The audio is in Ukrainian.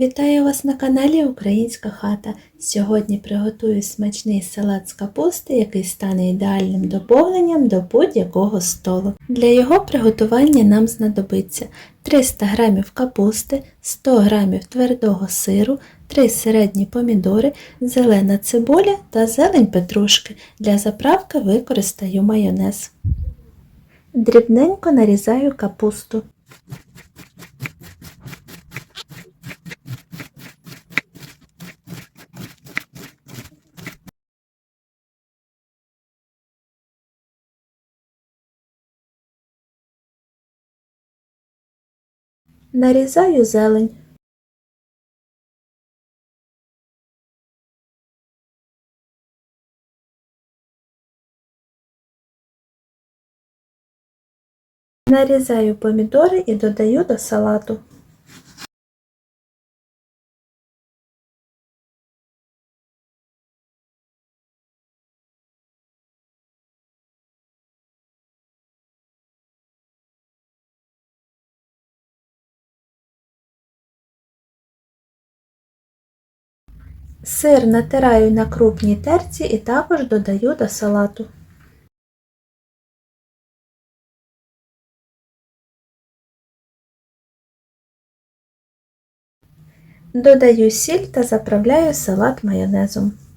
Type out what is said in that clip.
Вітаю вас на каналі Українська хата. Сьогодні приготую смачний салат з капусти, який стане ідеальним доповненням до будь-якого столу. Для його приготування нам знадобиться 300 г капусти, 100 г твердого сиру, 3 середні помідори, зелена цибуля та зелень петрушки. Для заправки використаю майонез. Дрібненько нарізаю капусту. Нарізаю зелень. Нарізаю помідори і додаю до салату. Сир натираю на крупній терці і також додаю до салату. Додаю сіль та заправляю салат майонезом.